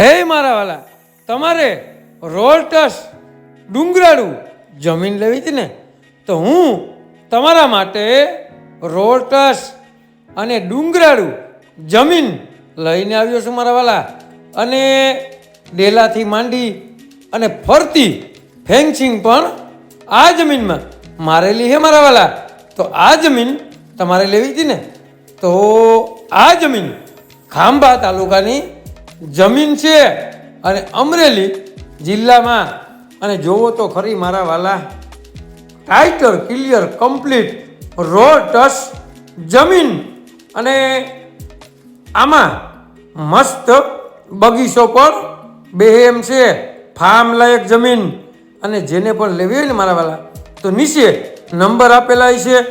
હે મારા વાલા, તમારે રોલટસ ડુંગરાળું જમીન લેવી હતી ને, તો હું તમારા માટે રોલટસ અને ડુંગરાળું જમીન લઈને આવ્યો છું મારા વાલા. અને ડેલાથી માંડી અને ફરતી ફેન્સિંગ પણ આ જમીનમાં મારેલી હે મારા વાલા. તો આ જમીન તમારે લેવી હતી ને, તો આ જમીન ખાંભા તાલુકાની જમીન છે અને અમરેલી જિલ્લામાં, અને જોવો તો ખરી મારા વાલા ટાઇટર ક્લિયર કમ્પ્લીટ રો ટસ જમીન, અને આમાં મસ્ત બગીચો પણ બે એમ છે ફાર્મ લાયક જમીન. અને જેને પણ લેવી હોય ને મારા વાલા, તો નીચે નંબર આપેલા છે.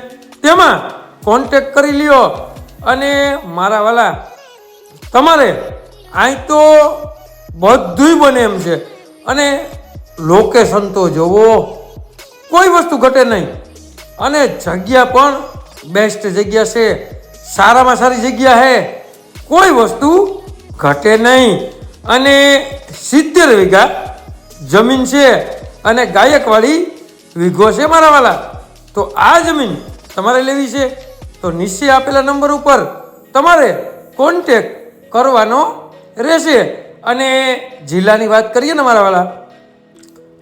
તેમાં કોન્ટેક કરી લ્યો. અને મારા વાલા, તમારે અહીં તો બધુંય બને એમ છે. અને લોકેશન તો જોવો, કોઈ વસ્તુ ઘટે નહીં. અને જગ્યા પણ બેસ્ટ જગ્યા છે. સારામાં સારી જગ્યા છે કોઈ વસ્તુ ઘટે નહીં. અને સિત્તેર વીઘા જમીન છે અને ગાયકવાડી વીઘો છે મારા વાલા. તો આ જમીન તમારે લેવી છે. તો નીચે આપેલા નંબર ઉપર તમારે કોન્ટેક કરવાનો રહેશે. અને જિલ્લાની વાત કરીએ ને મારા વાલા,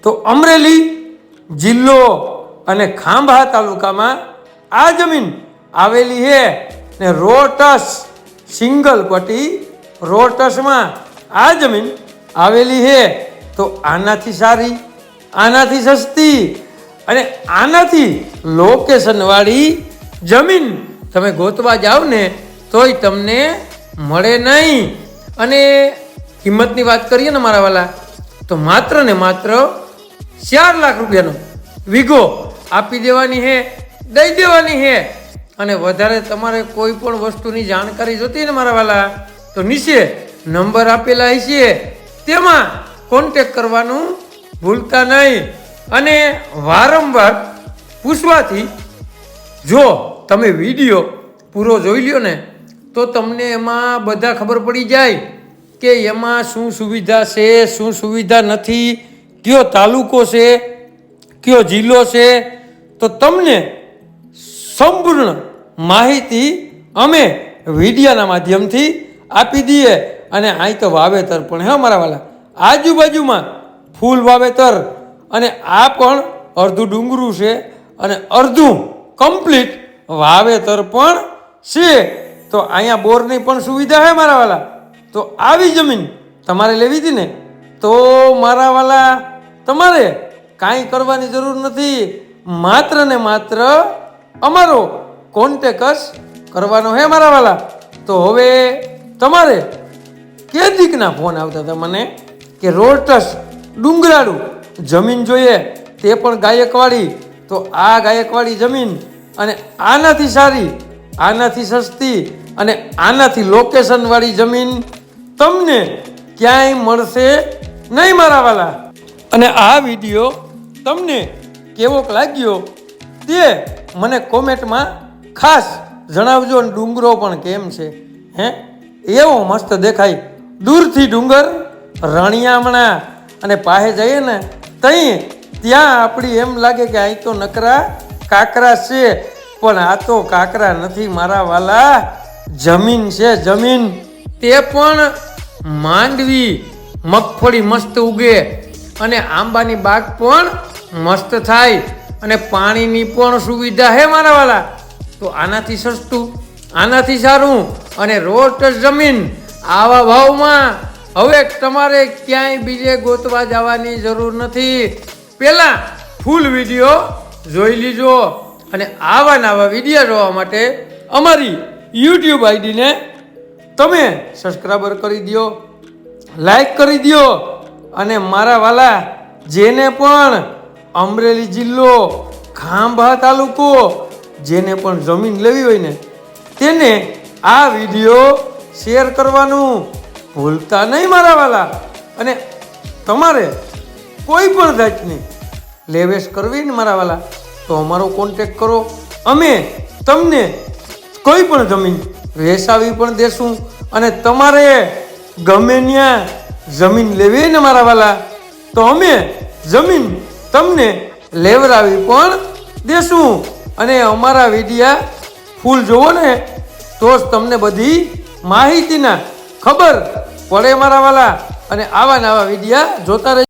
તો અમરેલી જિલ્લો અને ખાંભા તાલુકામાં આ જમીન આવેલી છે ને રોટસ સિંગલ પટ્ટી રોટસમાં આ જમીન આવેલી છે. તો આનાથી સારી, આનાથી સસ્તી અને આનાથી લોકેશનવાળી જમીન તમે ગોતવા જાઓ ને તોય તમને મળે નહીં. અને કિંમતની વાત કરીએ ને મારા વાલા, તો માત્ર ને માત્ર ચાર લાખ રૂપિયાનો વિગો આપી દેવાની છે દઈ દેવાની છે અને વધારે તમારે કોઈ પણ વસ્તુની જાણકારી જોતી ને મારા વાલા, તો નીચે નંબર આપેલા છે તેમાં કોન્ટેક કરવાનું ભૂલતા નહીં. અને વારંવાર પૂછવાથી જો તમે વીડિયો પૂરો જોઈ લ્યો ને તો તમને એમાં બધા ખબર પડી જાય કે એમાં શું સુવિધા છે, શું સુવિધા નથી, કયો તાલુકો છે, કયો જિલ્લો છે. તો તમને સંપૂર્ણ માહિતી અમે વિડીયાના માધ્યમથી આપી દઈએ અને અહીં તો વાવેતર પણ, હે મારા વાલા? આજુબાજુમાં ફૂલ વાવેતર અને આ પણ અડધું ડુંગરું છે અને અડધું કમ્પ્લીટ વાવેતર પણ છે. તો અહીંયા બોરની પણ સુવિધા છે મારા વાલા. તો આવી જમીન તમારે લેવી હતી ને, તો મારા વાલા તમારે કાંઈ કરવાની જરૂર નથી. માત્ર ને માત્ર અમારો કોન્ટેકસ કરવાનો હે મારા વાલા. તો હવે તમારે કે દીકના ફોન આવતા હતા મને કે રોટસ ડુંગરાળું જમીન જોઈએ, તે પણ ગાયકવાડી. તો આ ગાયકવાડી જમીન અને આનાથી સારી આનાથી સસ્તી અને આનાથી લોકેશનવાળી જમીન તમને ક્યાંય મળશે નહીં મારા વાલા. અને આ વીડિયો તમને કેવોક લાગ્યો તે મને કોમેન્ટમાં ખાસ જણાવજો અને ડુંગરો પણ કેમ છે, હે? એવો મસ્ત દેખાય. દૂરથી ડુંગર, રણિયામણા અને પાસે જઈએ ને તઈ ત્યાં આપણી એમ લાગે કે અહીં તો નકરા કાકરા છે. પણ આ તો કાકરા નથી મારા વાલા. જમીન છે જમીન. તે પણ માંડવી. મગફળી મસ્ત ઉગે અને આંબાની બાગ પણ મસ્ત થાય અને પાણીની પણ સુવિધા હે મારા વાલા. તો આનાથી સસ્તું, આનાથી સારું અને રોટ જમીન આવા ભાવમાં. હવે તમારે ક્યાંય બીજે ગોતવા જવાની જરૂર નથી. પહેલાં ફૂલ વીડિયો જોઈ લીજો. અને આવા નવા વિડીયા જોવા માટે અમારી યુટ્યુબ આઈડીને તમે સબસ્ક્રાઈબર કરી દો લાઈક કરી દો અને મારા વાલા જેને પણ અમરેલી જિલ્લો ખાંભા તાલુકો જેને પણ જમીન લેવી હોય ને, તેને આ વીડિયો શેર કરવાનું ભૂલતા નહીં મારા વાલા. અને તમારે કોઈ પણ જાતની લેવેશ કરવી ને મારા વાલા. તો અમારો કોન્ટેક કરો. અમે તમને કોઈ પણ જમીન વેચાવી પણ દેશું અને તમારે ગમે ત્યાં જમીન લેવી ને મારા વાલા, તો અમે જમીન તમને લેવરાવી પણ દેશું. અને અમારા વિડિયા ફૂલ જોવો ને, તો જ તમને બધી માહિતીના ખબર પડે મારા વાલા. અને આવા નવા વિડિયા જોતા રહેજો.